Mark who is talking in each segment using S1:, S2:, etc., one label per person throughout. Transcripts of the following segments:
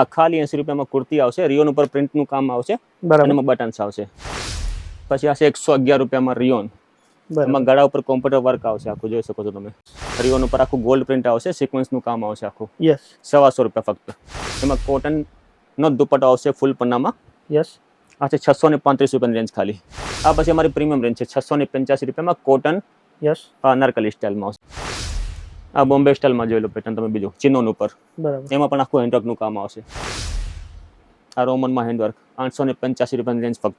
S1: આ ખાલી એસી રૂપિયામાં કુર્તી આવશે રિયોન ઉપર પ્રિન્ટનું કામ આવશે
S2: બરાબર.
S1: એમાં બટન્સ આવશે. પછી આવશે એકસો અગિયાર રૂપિયામાં રિયોન. એમાં ગળા ઉપર કોમ્પ્યુટર વર્ક આવશે આખું જોઈ શકો છો તમે. રિયોન ઉપર આખું ગોલ્ડ પ્રિન્ટ આવશે સિક્વન્સનું કામ આવશે આખું.
S2: યસ
S1: સવાસો રૂપિયા ફક્ત. એમાં કોટનનો દુપટ્ટો આવશે ફૂલ પન્નામાં.
S2: યસ
S1: આ છે છસો ને પાંત્રીસ રૂપિયાની રેન્જ ખાલી. આ પછી અમારી પ્રીમિયમ રેન્જ છે છસો ને પંચ્યાસી રૂપિયામાં કોટન
S2: યસ
S1: અનારકલી સ્ટાઇલમાં આવશે. આ બોમ્બે સ્ટાઇલમાં જોઈ લો પેટર્ન તમે બીજું ચિનોન ઉપર.
S2: બરાબર.
S1: એમાં પણ આખું હેન્ડવર્કનું કામ આવશે. આ રોમનમાં હેન્ડવર્ક આઠસો ને પંચ્યાસી રૂપિયાની રેન્જ ફક્ત.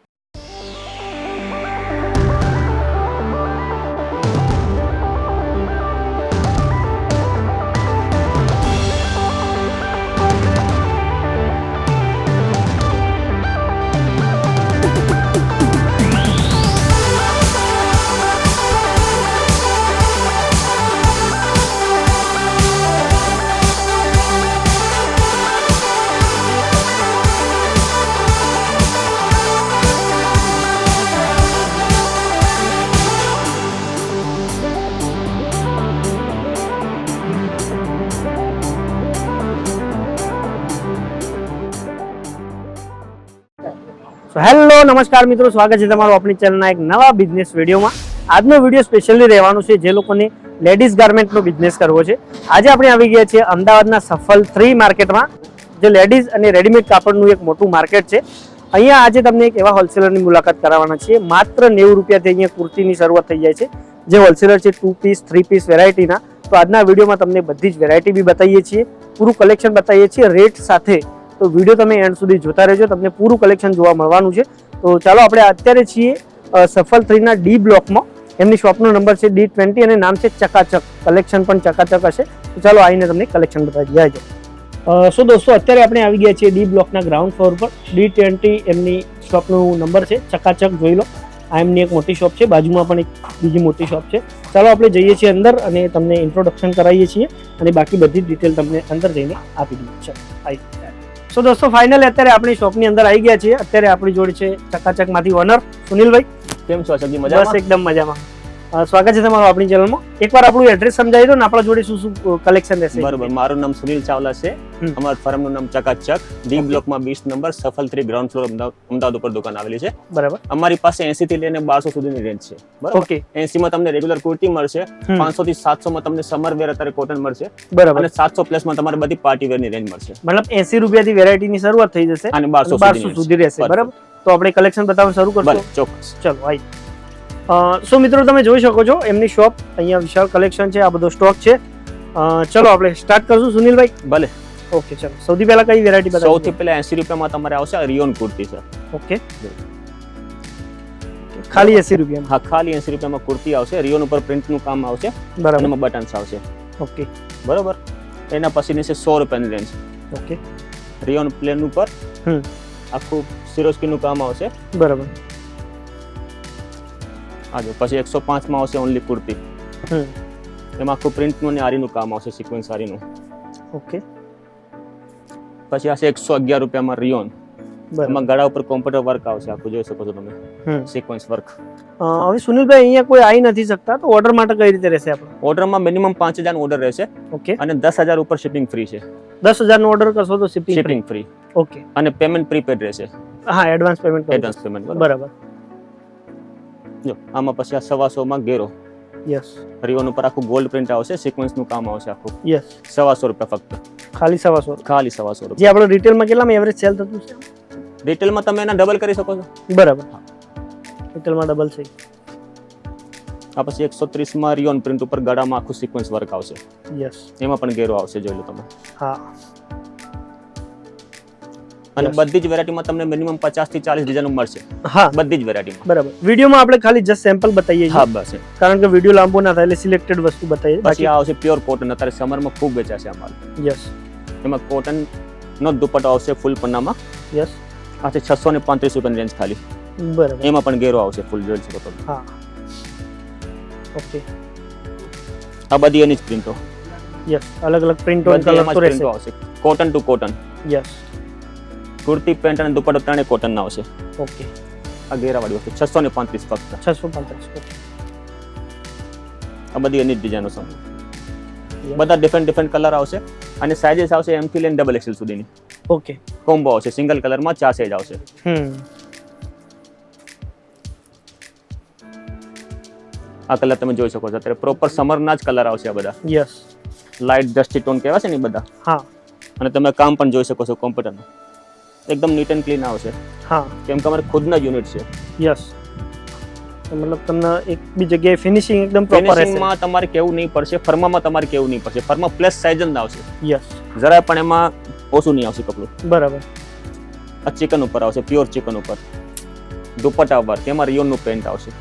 S2: નમસ્કાર મિત્રો, સ્વાગત છે તમારું આપણી ચેનલના એક નવા બિઝનેસ વિડીયોમાં. આજનો વીડિયો સ્પેશિયલી રહેવાનો છે જે લોકોને લેડીઝ ગાર્મેન્ટનો બિઝનેસ કરવો છે. આજે આપણે આવી ગયા છીએ અમદાવાદના સફલ થ્રી માર્કેટમાં જે લેડીઝ અને રેડીમેડ કાપડનું એક મોટું માર્કેટ છે. અહીંયા આજે તમને એક એવા હોલસેલરની મુલાકાત કરાવવાના છીએ. માત્ર નેવું રૂપિયાથી અહીંયા કુર્તીની શરૂઆત થઈ જાય છે. જે હોલસેલર છે ટુ પીસ થ્રી પીસ વેરાયટીના તો આજના વિડીયોમાં તમને બધી જ વેરાયટી બી બતાવીએ છીએ. પૂરું કલેક્શન બતાવીએ છીએ. રેટ સાથે તો વીડિયો તમે એન્ડ સુધી જોતા રહેજો. તમને પૂરું કલેક્શન જોવા મળવાનું છે. તો ચાલો આપણે અત્યારે છીએ સફલ થ્રીના ડી બ્લોકમાં. એમની શોપનો નંબર છે ડી ટ્વેન્ટી અને નામ છે ચકાચક. કલેક્શન પણ ચકાચક હશે. તો ચાલો આવીને તમને કલેક્શન બતાવી જાય છે સો દોસ્તો, અત્યારે આપણે આવી ગયા છીએ ડી બ્લોકના ગ્રાઉન્ડ ફ્લોર પર ડી ટ્વેન્ટી એમની શોપનો નંબર છે. ચકાચક જોઈ લો. આ એમની એક મોટી શોપ છે. બાજુમાં પણ એક બીજી મોટી શોપ છે. ચાલો આપણે જઈએ છીએ અંદર અને તમને ઇન્ટ્રોડક્શન કરાવીએ છીએ. અને બાકી બધી ડિટેલ તમને અંદર જઈને આપી દઈએ છે આવી સો દોસ્તો ફાઇનલ અત્યારે આપણી શોપની અંદર આવી ગયા છીએ. અત્યારે આપણી જોડે છે ચકાચકમાંથી ઓનર સુનિલભાઈ.
S1: કેમ છો મજા
S2: બસ એકદમ મજામાં. સ્વાગત છે તમારું આપણી ચેનલમાં. એકવાર આપણું એડ્રેસ સમજાવી દો ને આપણા જોડે શું શું કલેક્શન રહેશે?
S1: બરોબર મારું નામ સુનિલ ચાવલા છે. અમાર ફર્મનું નામ ચકાચક. ડી બ્લોકમાં વીસ number Safal three ground floor Ahmedabad ઉપર દુકાન આવેલી છે.
S2: બરાબર.
S1: અમારી પાસે એસી થી લઈને બારસો સુધીની રેન્જ છે. બરાબર?
S2: ઓકે.
S1: એસી માં તમને રેગ્યુલર કુર્તી મળશે. પાંચસો થી સાતસો માં તમને સમર વેર અત્યારે કોટન મળશે.
S2: બરાબર.
S1: અને સાતસો પ્લસમાં તમારે બધી પાર્ટી વેરની રેન્જ મળશે.
S2: મતલબ એસી વેરાયટી ની શરૂઆત થઈ જશે
S1: અને બારસો
S2: બારસો સુધી રહેશે. બરાબર? તો આપણે કલેક્શન બતાવવાનું શરૂ કરશું.
S1: ચોક્કસ.
S2: ચલો આઈ. સો મિત્રો તમે જોઈ શકો છો એમની શોપ અહીંયા વિશાળ કલેક્શન છે આ બધો સ્ટોક છે. ચલો આપણે સ્ટાર્ટ કરશું સુનિલભાઈ?
S1: ભલે.
S2: ઓકે ચલો. સૌથી પહેલા કઈ વેરાયટી બતાવો
S1: સૌથી પહેલા 80 રૂપિયામાં તમારે આવશે રિયોન કુર્તી છે
S2: ઓકે ખાલી એસી રૂપિયામાં?
S1: હા ખાલી 80 રૂપિયામાં કુર્તી આવશે. રિયોન ઉપર પ્રિન્ટનું કામ આવશે.
S2: બરાબર.
S1: એમાં બટન્સ આવશે.
S2: ઓકે
S1: બરોબર? એના પછીની છે સો રૂપિયાની રેન્જ
S2: ઓકે
S1: રિયોન પ્લેન ઉપર
S2: હમ.
S1: આખું સિરોસ્કીનું કામ આવશે.
S2: બરાબર.
S1: આ જો પછી એકસો પાંચમાં આવશે ઓનલી કુર્તી. એમાં આખું પ્રિન્ટનું અને આરીનું કામ આવશે સિક્વન્સ આરીનું.
S2: ઓકે.
S1: પછી આવશે એકસો અગિયાર રૂપિયામાં રિયોન એમાં ગળા ઉપર કોમ્પ્યુટર વર્ક આવશે આખું જોઈ શકો છો તમે. સિક્વન્સ વર્ક
S2: હવે સુનિલભાઈ અહીંયા કોઈ આવી નથી શકતા તો ઓર્ડર માટે કઈ રીતે રહેશે આપણે?
S1: ઓર્ડરમાં મિનિમમ પાંચ હજાર ઓર્ડર રહેશે.
S2: ઓકે.
S1: અને દસ હજાર ઉપર શિપિંગ ફ્રી છે.
S2: દસ હજારનો ઓર્ડર કરશો તો શિપિંગ
S1: ફ્રી
S2: ઓકે.
S1: અને પેમેન્ટ પ્રીપેડ રહેશે.
S2: હા એડવાન્સ પેમેન્ટ
S1: એડવાન્સ પેમેન્ટ
S2: બરાબર.
S1: જો આમાં પછી આ સવાસોમાં ગેરો
S2: યસ
S1: રિયોન ઉપર આખું ગોલ્ડ પ્રિન્ટ આવશે સિક્વન્સનું કામ આવશે આખું.
S2: યસ
S1: સવાસો રૂપિયા ફક્ત.
S2: ખાલી સવાસો?
S1: ખાલી સવાસો રૂપિયા.
S2: જે આપણે રિટેલમાં કેટલામાં એવરેજ સેલ થતું છે?
S1: રિટેલમાં તમે એના ડબલ કરી શકો છો.
S2: બરાબર. રિટેલમાં ડબલ છે.
S1: આ પછી એકસો ત્રીસમાં રિયોન પ્રિન્ટ ઉપર ગળામાં આખું સિક્વન્સ વર્ક આવશે.
S2: યસ
S1: એમાં પણ ગેરો આવશે જોઈ લો તમે.
S2: હા.
S1: અને બધી જ વેરાયટીમાં તમને મિનિમમ પચાસથી ચાલીસ ડિઝાઇન મળશે.
S2: હા.
S1: બધી જ વેરાયટીમાં
S2: બરાબર. વિડીયોમાં આપણે ખાલી જસ્ટ સેમ્પલ બતાવીએ
S1: હા બસ
S2: કારણ કે વીડિયો લાંબો ના થાય એટલે સિલેક્ટેડ વસ્તુ બતાવીએ. બાકી
S1: આ આવશે પ્યોર કોટન અત્યારે સમરમાં ખૂબ વેચાશે માલ
S2: યસ
S1: એમાં કોટન નો દુપટ્ટો આવશે ફૂલ પન્નામાં.
S2: યસ
S1: આ છે છસો ને પાંત્રીસ રૂપિયાની રેન્જ ખાલી.
S2: બરાબર.
S1: એમાં પણ ગેરો આવશે ફૂલ જોઈ શકો
S2: હા. ઓકે
S1: આ બધી એની જ પ્રિન્ટો
S2: યસ અલગ અલગ પ્રિન્ટ કલર તો રહેશે.
S1: Cotton to cotton
S2: yes
S1: kurti pant અને દુપટ્ટો ત્રણે કોટન ના આવશે
S2: ઓકે
S1: આ ઘેરાવાળી વસ્તુ છસો ને પાંત્રીસ ફક્ત.
S2: છસો પાંત્રીસ
S1: આ બધી એની જ ડિઝાઇનો છે બધા ડિફરન્ટ ડિફરન્ટ કલર આવશે અને સાઇઝીસ આવશે એમ થી લઈને ડબલ એક્સેલ સુધીની.
S2: ઓકે
S1: કોમ્બો આવશે સિંગલ કલરમાં ચાર સાઇઝ આવશે.
S2: હમ.
S1: આ કલર તમે જોઈ શકો છો. અત્યારે પ્રોપર સમરના જ કલર આવશે આ બધા.
S2: યસ
S1: લાઇટ ડસ્ટી ટોન કહેવાય છે ને બધા?
S2: હા.
S1: અને તમે કામ પણ જોઈ શકો છો કોમ્પ્યુટરનું એકદમ નીટ એન્ડ ક્લીન આવશે.
S2: હા.
S1: કેમ કે અમારે ખુદના યુનિટ છે.
S2: યસ મતલબ તમને એક બી જગ્યાએ ફિનિશિંગ એકદમ પ્રોપર રહેશે.
S1: ફિનિશિંગમાં તમારે કેવું નહીં પડશે ફર્મામાં તમારે કેવું નહીં પડશે. ફર્મા પ્લસ સાઇઝ જ આવશે.
S2: યસ
S1: જરા પણ એમાં ઓછું નહીં આવશે કપડું.
S2: બરાબર.
S1: આ ચિકન ઉપર આવશે પ્યોર ચિકન ઉપર. દુપટ્ટા ઉપર તેમાં રિયોનનું પેન્ટ આવશે.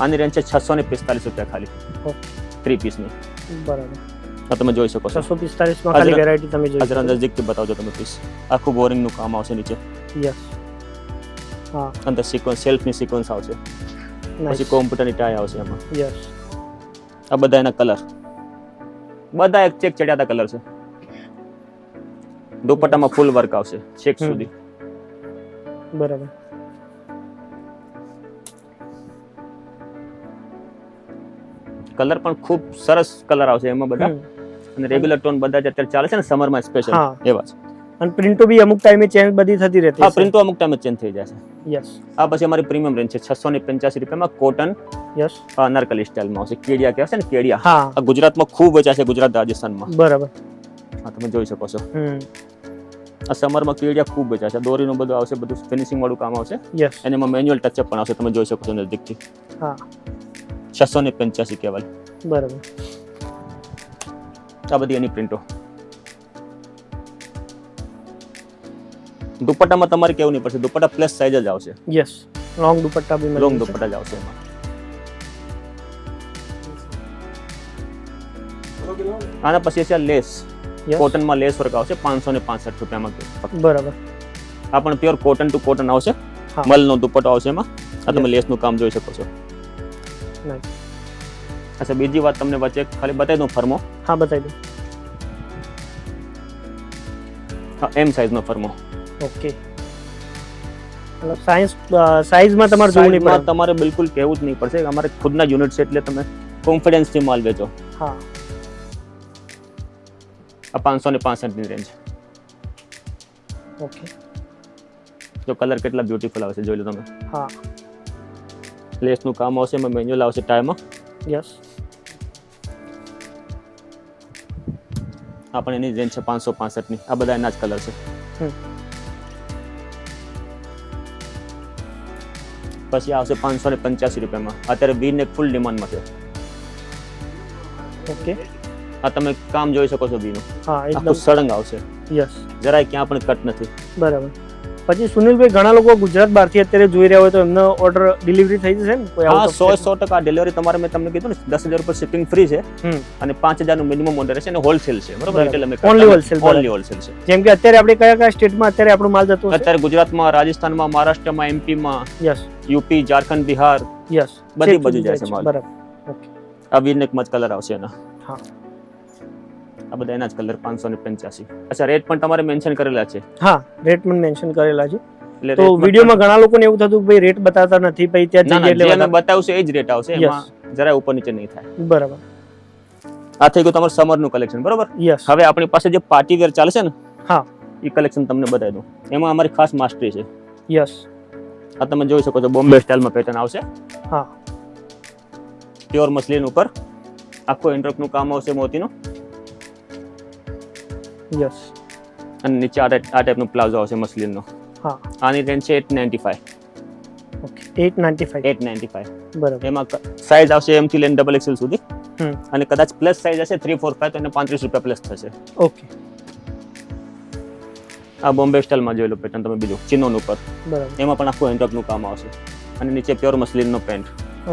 S1: આની રેન્જ છે છસો ને પિસ્તાલીસ રૂપિયા ખાલી. થ્રી પીસની
S2: બરાબર.
S1: આ તમે જોઈ શકો છો.
S2: છસો પિસ્તાલીસમાં ખાલી વેરાયટી તમે જોઈ
S1: હાજર નજીકથી બતાવજો તમે પ્લીઝ આખું બોરિંગનું કામ આવશે નીચે.
S2: યસ હા.
S1: અંદર સિક્વન્સ સેલ્ફની સિક્વન્સ આવશે. પછી કોમ્પ્યુટરની ટાય આવશે એમાં.
S2: યસ
S1: આ બધા એના કલર બધા એક ચેક ચડ્યાતા કલર છે. દુપટ્ટામાં ફૂલ વર્ક આવશે ચેક સુધી.
S2: બરાબર.
S1: કલર પણ ખૂબ સરસ કલર આવશે એમાં બધા. અને રેગ્યુલર ટોન બધા જે અત્યારે ચાલે છે ને સમરમાં સ્પેશિયલ
S2: હા.
S1: એવા છે.
S2: અને પ્રિન્ટો બી અમુક ટાઈમે ચેન્જ બધી થતી રહેતી
S1: હા પ્રિન્ટો અમુક ટાઈમે ચેન્જ થઈ જાય છે
S2: યસ
S1: આ પછી અમારી પ્રીમિયમ રેન્જ છે છસો ને પંચ્યાસી રૂપિયામાં કોટન
S2: યસ
S1: અનારકલી સ્ટાઇલમાં આવશે. કેડિયા કહેવાય છે ને કેડિયા.
S2: હા.
S1: આ ગુજરાતમાં ખૂબ વેચાશે ગુજરાત રાજસ્થાનમાં.
S2: બરાબર.
S1: હા તમે જોઈ શકો છો.
S2: હમ.
S1: આ સમરમાં કેડિયા ખૂબ વેચાશે દોરીનું બધું આવશે બધું ફિનિશિંગ વાળું કામ આવશે.
S2: યસ
S1: અને એમાં મેન્યુઅલ ટચઅપ પણ આવશે. તમે જોઈ શકો છો નજીકથી.
S2: હા.
S1: છસો ને પંચ્યાસી કહેવાય.
S2: બરાબર.
S1: આ બધી એની પ્રિન્ટો. દુપટ્ટામાં તમારે કેવું નહીં પડશે? દુપટ્ટા પ્લસ સાઇઝ જ આવશે.
S2: યસ લોંગ દુપટ્ટા બી
S1: લોંગ દુપટ્ટા જ આવશે એમાં. આના પછી છે લેસ. કોટનમાં લેસ વર્ક આવશે પાંચસો ને પાંસઠ રૂપિયામાં
S2: બરાબર.
S1: આ પણ પ્યોર કોટન ટુ કોટન આવશે. મલનો દુપટ્ટો આવશે એમાં. આ તમે. લેસનું કામ જોઈ શકો છો.
S2: Nice.
S1: અચ્છા બીજી વાત તમને વચ્ચે ખાલી બતાવી દઉં ફર્મો.
S2: હા બતાવી
S1: હા એમ સાઇઝનો ફર્મો.
S2: ઓકે. મતલબ સાયન્સ સાઇઝમાં તમારે જોવું નહીં પડે.
S1: તમારે બિલકુલ કહેવું જ નહીં પડશે અમારે ખુદના યુનિટ છે એટલે તમે કોન્ફિડન્સથી માલ વેચો.
S2: હા.
S1: આ પાંચસો ને પાસઠની રેન્જ
S2: ઓકે.
S1: જો કલર કેટલા બ્યુટીફુલ આવશે જોઈ લો તમે.
S2: હા.
S1: લેસનું કામ આવશે એમાં મેન્યુઅલ આવશે ટાયમાં
S2: યસ
S1: આ પણ એની રેન્જ છે પાંચસો પાસઠની. આ બધા એના જ કલર છે. પછી આવશે પાંચસો ને પંચ્યાસી રૂપિયામાં. અત્યારે વી ને ફૂલ ડિમાન્ડમાં છે
S2: ઓકે.
S1: આ તમે કામ જોઈ શકો છો વીનું
S2: હા એકદમ.
S1: સળંગ આવશે.
S2: યસ.
S1: જરાય ક્યાં પણ કટ નથી.
S2: બરાબર. પછી સુનિલભાઈ ઘણા લોકો ગુજરાત બહારથી અત્યારે જોઈ રહ્યા હોય તો એમનો ઓર્ડર ડિલિવરી થઈ જશે ને?
S1: હા સો સો ટકા ડિલિવરી તમારે મેં તમને કીધું ને દસ હજાર ઉપર શિપિંગ ફ્રી છે. અને પાંચ હજારનું મિનિમમ ઓર્ડર છે અને હોલસેલ છે. બરોબર? અમે
S2: Only wholesale,
S1: ઓનલી હોલસેલ છે.
S2: જેમ કે અત્યારે આપણે કયા કયા સ્ટેટમાં અત્યારે આપણો માલ જતો
S1: અત્યારે ગુજરાતમાં રાજસ્થાનમાં મહારાષ્ટ્રમાં એમપીમાં
S2: yes
S1: UP Jharkhand Bihar
S2: yes
S1: બધી બાજુ જાય છે માલ.
S2: બરાબર. ઓકે
S1: આ વીરનેક મત કલર આવશે એના.
S2: હા.
S1: આ બધા એના જ કલર પાંચસો ને પંચ્યાસી. અચ્છા રેટ પણ તમારે મેન્શન કરેલા છે.
S2: હા રેટ પણ મેન્શન કરેલા છે. તો વિડીયોમાં ઘણા લોકોને એવું થતું કે ભાઈ રેટ બતાવતા નથી ભાઈ ત્યાં જઈએ એટલે
S1: અમે બતાવશે એ જ રેટ આવશે એમાં જરા ઉપર નીચે નહીં થાય.
S2: બરાબર.
S1: આ થઈ ગયું તમારું સમરનું કલેક્શન બરોબર?
S2: યસ
S1: હવે આપણી પાસે જે પાર્ટી વેર ચાલે છે ને
S2: હા.
S1: એ કલેક્શન તમને બતાવી દઉં. એમાં અમારી ખાસ માસ્ટરી છે.
S2: યસ
S1: આ તમે જોઈ શકો છો બોમ્બે સ્ટાઇલમાં પેટર્ન આવશે.
S2: હા.
S1: પ્યોર મસલિન ઉપર આખું એન્ડ્રોકનું કામ આવશે મોતીનું.
S2: યસ
S1: અને નીચે આ આ ટાઈપનો પ્લાઝો આવશે મસલિનનો
S2: હા
S1: આની રેન્જ છે eight ninety five
S2: okay eight ninety five
S1: eight ninety five
S2: બરાબર.
S1: એમાં સાઇઝ આવશે એમ થી લઈને ડબલ એક્સેલ સુધી. અને કદાચ પ્લસ સાઇઝ હશે થ્રી ફોર ફાઈવ તો એને પાંત્રીસ રૂપિયા પ્લસ થશે.
S2: ઓકે
S1: આ બોમ્બે સ્ટાઇલમાં જોઈ લો પેટર્ન તમે બીજું ચિનોન ઉપર. એમાં પણ આખું હેન્ડવર્કનું કામ આવશે. અને નીચે પ્યોર મસલિનનો પેન્ટ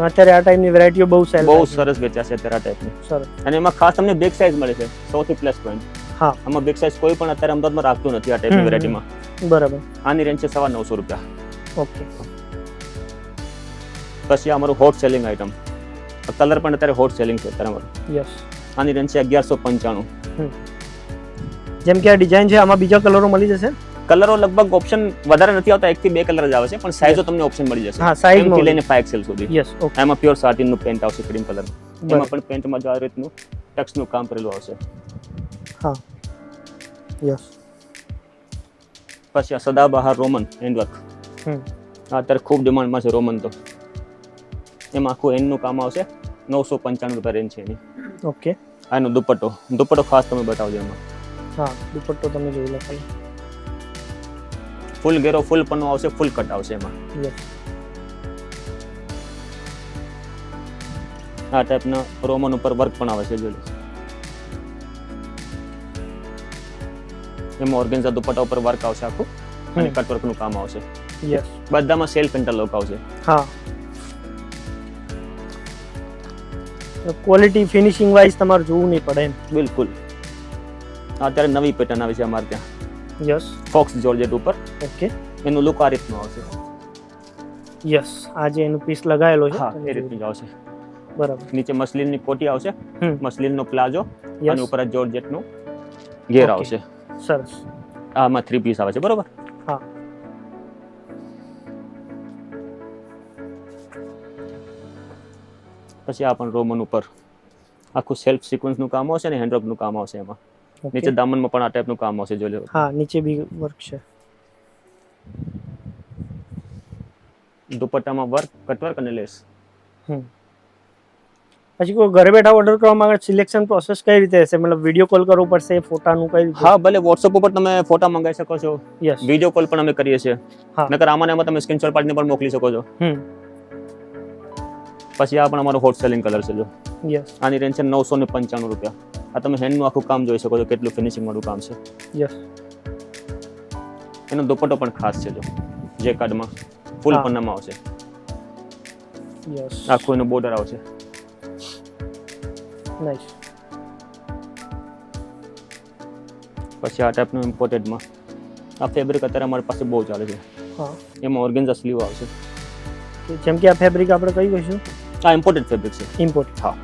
S2: અત્યારે આ ટાઈપની વેરાયટીઓ બહુ સેલ
S1: બહુ સરસ વેચાશે અત્યારે આ ટાઈપની
S2: સરસ.
S1: અને એમાં ખાસ તમને બેક સાઇઝ મળે છે સૌથી પ્લસ પોઈન્ટ
S2: હા.
S1: આમાં બિગ સાઇઝ કોઈ પણ અત્યારે અમદાવાદમાં રાખતું નથી આ ટાઈપની વેરાયટીમાં
S2: બરાબર.
S1: આની રેન્જ છે સવા નવસો રૂપિયા.
S2: ઓકે.
S1: પછી અમારું હોટ સેલિંગ આઇટમ કલર પણ અત્યારે હોટ સેલિંગ છે અત્યારે અમારું.
S2: યસ
S1: આની રેન્જ છે અગિયારસો પંચાણું.
S2: જેમ કે આ ડિઝાઇન છે આમાં બીજા કલરો મળી જશે?
S1: કલરો લગભગ ઓપ્શન વધારે નથી આવતા એક થી બે કલર જ આવે છે પણ સાઇઝો તમને ઓપ્શન મળી જશે.
S2: હા
S1: એમ થી લઈને 5 એક્સેલ સુધી.
S2: યસ ઓકે
S1: એમાં પ્યોર સાટિનનું પેન્ટ આવશે ક્રીમ કલર એમાં પણ પેન્ટમાં જો આ રીતનું ટેક્સનું કામ કરેલું આવશે.
S2: હા. યસ
S1: પછી આ સદાબહાર રોમન હેન્ડવર્ક
S2: હમ.
S1: આ અત્યારે ખૂબ ડિમાન્ડમાં છે રોમન તો. એમાં આખું એનનું કામ આવશે. નવસો પંચાણું રૂપિયા રેન્જ છે એની.
S2: ઓકે
S1: આ એનો દુપટ્ટો. દુપટ્ટો ખાસ તમે બતાવજો એમાં.
S2: હા દુપટ્ટો તમે જોઈ લો ખાલી.
S1: ફૂલ ઘેરો ફૂલ પન્નો આવશે ફૂલ કટ આવશે એમાં. આ ટાઈપના રોમન ઉપર વર્ક પણ આવે છે જોજો એમાં ઓર્ગેન્ઝા દુપટ્ટા ઉપર વર્ક આવશે આખું અને કટ વર્કનું કામ આવશે.
S2: યસ
S1: બધામાં સેલ્ફ ઇન્ટરલોક આવશે.
S2: હા. ક્વોલિટી ફિનિશિંગ વાઇઝ તમારે જોવું નહીં પડે એમ.
S1: બિલકુલ. અત્યારે નવી પેટર્ન આવી છે અમારે ત્યાં.
S2: યસ
S1: ફોક્સ જોર્જેટ ઉપર.
S2: ઓકે
S1: એનું લુક આ રીતનું આવશે.
S2: યસ આજે એનું પીસ લગાવેલો છે.
S1: હા એ રીતનું આવશે.
S2: બરાબર.
S1: નીચે મસલિનની કોટી આવશે. મસલિનનો પ્લાઝો. અને ઉપર જોર્જેટનું ઘેર. આવશે.
S2: સરસ.
S1: આમાં થ્રી પીસ આવે છે બરોબર?
S2: હા.
S1: પછી આ પણ રોમન ઉપર. આખું સેલ્ફ સિક્વન્સનું કામ આવશે ને હેન્ડવર્કનું કામ આવશે એમાં. નીચે દામનમાં પણ આ ટાઈપનું કામ આવશે જોઈ લો.
S2: હા નીચે બી વર્ક છે.
S1: દુપટ્ટામાં વર્ક કટવર્ક અને લેસ
S2: હમ. પછી કોઈ ઘરે બેઠા ઓર્ડર કરવા માંગે સિલેક્શન પ્રોસેસ કઈ રીતે હશે? મતલબ વીડિયો કોલ કરવો પડશે ફોટાનું કઈ રીતે?
S1: હા ભલે વોટ્સઅપ ઉપર તમે ફોટા મંગાવી શકો છો.
S2: યસ
S1: વીડિયો કોલ પણ અમે કરીએ છીએ.
S2: હા.
S1: નકર આમાં આમાં તમે સ્ક્રીનશોટ પાડીને પણ મોકલી શકો છો.
S2: હમ.
S1: પછી આ પણ અમારો હોટ સેલિંગ કલર છે જો.
S2: યસ
S1: આની રેન્જ છે નવસો ને પંચાણું રૂપિયા. આ તમે હેન્ડનું આખું કામ જોઈ શકો છો કેટલું ફિનિશિંગ વાળું કામ છે.
S2: યસ
S1: એનો દુપટ્ટો પણ ખાસ છે જો જે કાર્ડમાં ફૂલ. પન્નામાં આવશે.
S2: યસ
S1: આખું એનું બોર્ડર આવશે.
S2: નાઇસ
S1: પછી આ ટાઈપનું ઇમ્પોર્ટેડમાં આ ફેબ્રિક અત્યારે અમારી પાસે બહુ ચાલે છે.
S2: હા.
S1: એમાં ઓર્ગેન્ઝા સ્લીવ આવશે.
S2: જેમ કે આ ફેબ્રિક આપણે કઈ કહીશું?
S1: આ ઇમ્પોર્ટેડ ફેબ્રિક છે.
S2: ઇમ્પોર્ટ
S1: હા.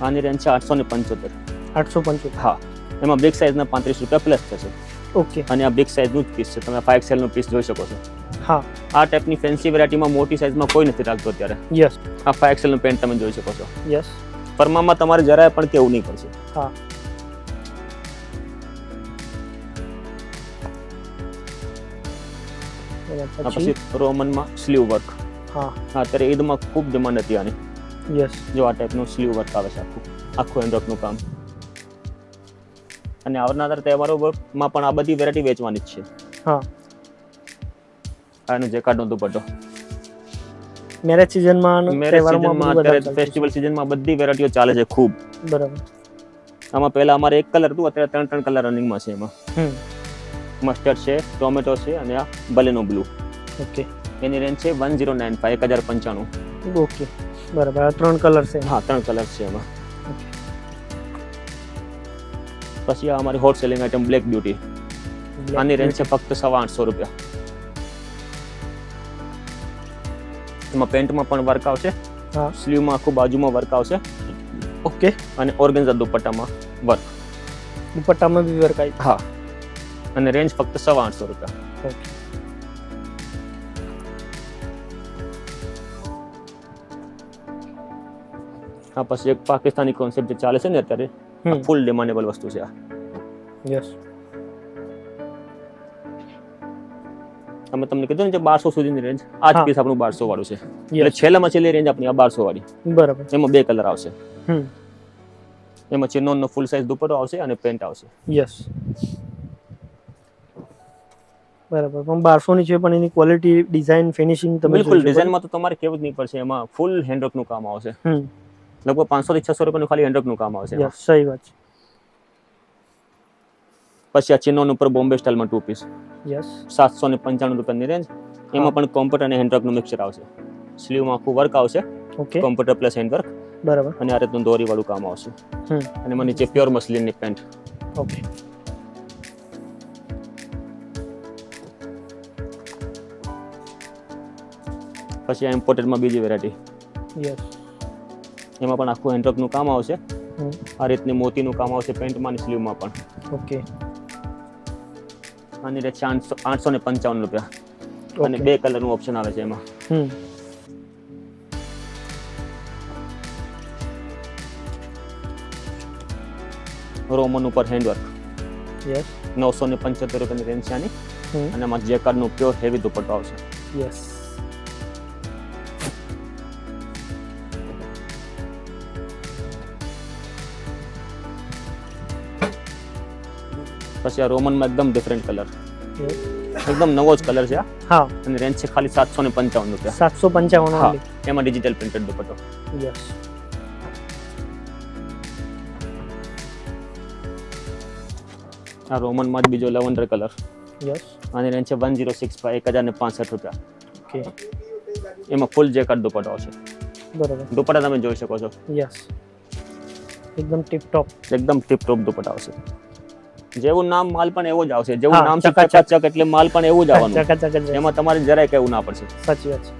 S1: આની રેન્જ છે આઠસો ને પંચોતેર.
S2: આઠસો પંચોતેર.
S1: હા. એમાં બિગ સાઇઝના પાંત્રીસ રૂપિયા પ્લસ થશે.
S2: ઓકે.
S1: અને આ બિગ સાઇઝનું જ પીસ છે. તમે ફાઇવ સેલનું પીસ જોઈ શકો છો.
S2: હા.
S1: આ ટાઈપની ફેન્સી વેરાયટીમાં મોટી સાઇઝમાં કોઈ નથી રાખતો અત્યારે.
S2: યસ
S1: આ ફાઇવ એક્સેલનું પેન્ટ તમે જોઈ શકો છો.
S2: યસ
S1: પરમામાં તમારે જરાય પણ કેવું નહીં પડશે.
S2: હા.
S1: પછી? રોમનમાં સ્લીવ વર્ક
S2: હા.
S1: અત્યારે ઈદમાં ખૂબ ડિમાન્ડ હતી આની.
S2: યસ
S1: જો આ ટાઈપનું સ્લીવ વર્ક આવે છે આખું આખું હેન્ડવર્કનું કામ. અને આવનાર તહેવારોમાં પણ આ બધી વેરાયટી વેચવાની જ છે.
S2: હા.
S1: જે એનું જેકાર્ડનો દુપટ્ટો
S2: મેરેજ સિઝનમાં
S1: મેરેજ સિઝનમાં અત્યારે ફેસ્ટિવલ સિઝનમાં બધી વેરાયટીઓ ચાલે છે ખૂબ.
S2: બરાબર.
S1: આમાં પહેલા અમારે એક કલર હતું અત્યારે ત્રણ ત્રણ કલર રનિંગમાં છે એમાં. મસ્ટર્ડ છે ટોમેટો છે અને આ બલેનો બ્લુ
S2: ઓકે
S1: એની રેન્જ છે વન ઝીરો નાઇન ફાઈવ એક હજાર પંચાણું.
S2: ઓકે બરાબર. આ ત્રણ કલર છે.
S1: હા ત્રણ કલર છે એમાં. પછી આ અમારી hot selling item black beauty આની રેન્જ છે ફક્ત સવા આઠસો રૂપિયા. એમાં પેન્ટમાં પણ વર્ક આવશે. સ્લીવમાં આખું બાજુમાં વર્ક આવશે.
S2: ઓકે
S1: અને ઓર્ગેન્ઝા દુપટ્ટામાં વર્ક
S2: દુપટ્ટામાં બી વર્ક આવી.
S1: હા. અને રેન્જ ફક્ત સવા આઠસો રૂપિયા.
S2: ઓકે
S1: આ પછી એક પાકિસ્તાની કોન્સેપ્ટ જે ચાલે છે ને અત્યારે ફૂલ ડિમાન્ડેબલ વસ્તુ છે આ.
S2: યસ
S1: અમે તમને કીધું ને જે બારસો સુધીની રેન્જ આ જ પીસ આપણું બારસો વાળું છે એટલે છેલ્લામાં છેલ્લી રેન્જ આપણી આ બારસો વાળી
S2: બરાબર.
S1: એમાં બે કલર આવશે. એમાં ચિનોનનો ફૂલ સાઇઝ દુપટ્ટો આવશે અને પેન્ટ આવશે.
S2: યસ બરાબર. પણ બારસો ની છે પણ એની ક્વોલિટી ડિઝાઇન ફિનિશિંગ તમે
S1: બિલકુલ
S2: ડિઝાઇનમાં
S1: ડિઝાઇનમાં તો તમારે કેવું જ નહીં પડશે. એમાં ફૂલ હેન્ડવર્કનું કામ આવશે.
S2: હમ.
S1: લગભગ પાંચસો થી છસો રૂપિયાનું ખાલી હેન્ડવર્કનું કામ આવશે.
S2: સહી વાત છે.
S1: પછી આ ચિનોન ઉપર બોમ્બે સ્ટાઇલમાં ટુ પીસ
S2: યસ
S1: સાતસો ને પંચાણું રૂપિયાની રેન્જ એમાં પણ કોમ્પ્યુટર અને હેન્ડવર્કનું મિક્સર આવશે. સ્લીવમાં આખું વર્ક આવશે.
S2: ઓકે
S1: કોમ્પ્યુટર પ્લસ હેન્ડવર્ક
S2: બરાબર.
S1: અને આ રીતનું દોરી વાળું કામ આવશે. અને મને નીચે પ્યોર મસલિનની પેન્ટ
S2: ઓકે
S1: પછી આ ઇમ્પોર્ટેડમાં બીજી વેરાયટી
S2: યસ
S1: એમાં પણ આખું હેન્ડવર્કનું કામ આવશે. આ રીતની મોતીનું કામ આવશે પેન્ટમાં અને સ્લીવમાં પણ.
S2: ઓકે
S1: આની રહેશે આઠસો આઠસો ને પંચાવન રૂપિયા. અને બે કલરનું ઓપ્શન આવે છે એમાં. રોમન ઉપર હેન્ડવર્ક
S2: યસ
S1: નવસો ને પંચોતેર રૂપિયાની રેન્જ છે આની. અને એમાં જેકરનું પ્યોર હેવી દુપટ્ટો આવશે.
S2: યસ
S1: પછી આ રોમનમાં એકદમ ડિફરન્ટ કલર એકદમ નવો જ કલર છે આ.
S2: હા.
S1: અને રેન્જ છે ખાલી સાતસો ને પંચાવન રૂપિયા
S2: સાતસો પંચાવન
S1: હા.
S2: ઓનલી
S1: એમાં ડિજિટલ પ્રિન્ટેડ દુપટ્ટો.
S2: યસ
S1: આ રોમનમાં જ બીજો લેવન્ડર કલર
S2: યસ
S1: આની રેન્જ છે વન જીરો સિક્સ એક હજાર ને પાંસઠ રૂપિયા.
S2: ઓકે
S1: એમાં ફૂલ જેકાર્ડ દુપટ્ટો આવશે
S2: બરોબર.
S1: દુપટ્ટા તમે જોઈ શકો છો.
S2: યસ એકદમ ટીપ ટોપ
S1: એકદમ ટીપ ટોપ દુપટ્ટા આવશે જેવું નામ માલ પણ એવો જ આવશે. જેવું નામ છે
S2: ચકાચક.
S1: એટલે માલ પણ એવું જ આવવાનું.
S2: ચકાચક
S1: એમાં તમારે જરાય કહેવું ના પડશે.
S2: સાચી વાત છે.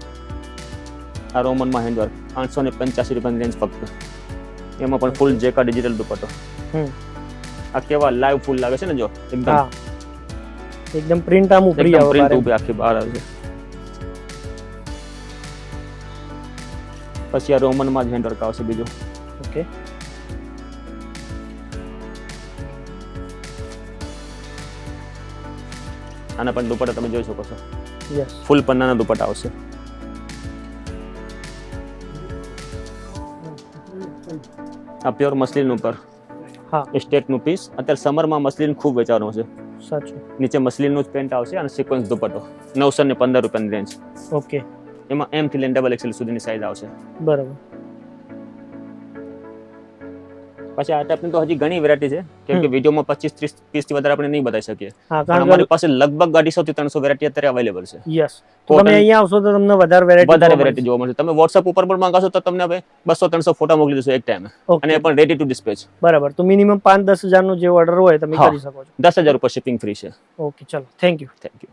S1: આ રોમનમાં હેન્ડવર્ક આઠસો ને પંચ્યાસી રૂપિયાની રેન્જ ફક્ત. એમાં પણ ફૂલ જેકા ડિજિટલ દુપટ્ટો. આ કેવા લાઈવ ફૂલ લાગે છે ને જો એકદમ.
S2: એકદમ પ્રિન્ટ આમ
S1: ઉભરી
S2: આવે
S1: પ્રિન્ટ. ઊભી આખી બહાર આવે છે. પછી આ રોમનમાં જ હેન્ડવર્ક આવશે બીજું.
S2: ઓકે
S1: આના પણ દુપટ્ટા તમે જોઈ શકો છો.
S2: યસ
S1: ફૂલ પન્નાના દુપટ્ટા આવશે. આ પ્યોર મસલિન ઉપર.
S2: હા.
S1: સ્ટેટનું પીસ અત્યારે સમરમાં મસલિન ખૂબ વેચાવાનું છે.
S2: સાચું.
S1: નીચે મસલિનનું જ પેન્ટ આવશે અને સિક્વન્સ દુપટ્ટો. નવસો ને પંદર રૂપિયાની રેન્જ
S2: ઓકે
S1: એમાં એમ થી લઈને ડબલ એક્સેલ સુધીની સાઈઝ આવશે.
S2: બરાબર.
S1: પછી આ ટાઈપની તો હજી ઘણી વેરાયટી છે. કેમ કે વિડીયોમાં પચીસ ત્રીસ ત્રીસથી વધારે આપણે નહીં બતાવી શકીએ. પણ અમારી પાસે લગભગ અઢીસો થી ત્રણસો વેરાયટી અત્યારે અવેલેબલ છે.
S2: યસ તમે અહીંયા આવશો તો તમને વધારે વેરાયટી
S1: વધારે વેરાયટી જોવા મળશે. તમે વોટ્સઅપ ઉપર પણ માંગાશો તો તમને હવે બસો ત્રણસો ફોટા મોકલી દઈશું એક ટાઈમે અને પણ રેડી ટુ ડિસ્પેચ
S2: બરાબર. તો મિનિમમ પાંચ દસ હજારનો જે ઓર્ડર હોય તમે કરી શકો છો.
S1: દસ હજાર ઉપર શિપિંગ ફ્રી છે.
S2: ઓકે ચલો. Thank you
S1: thank you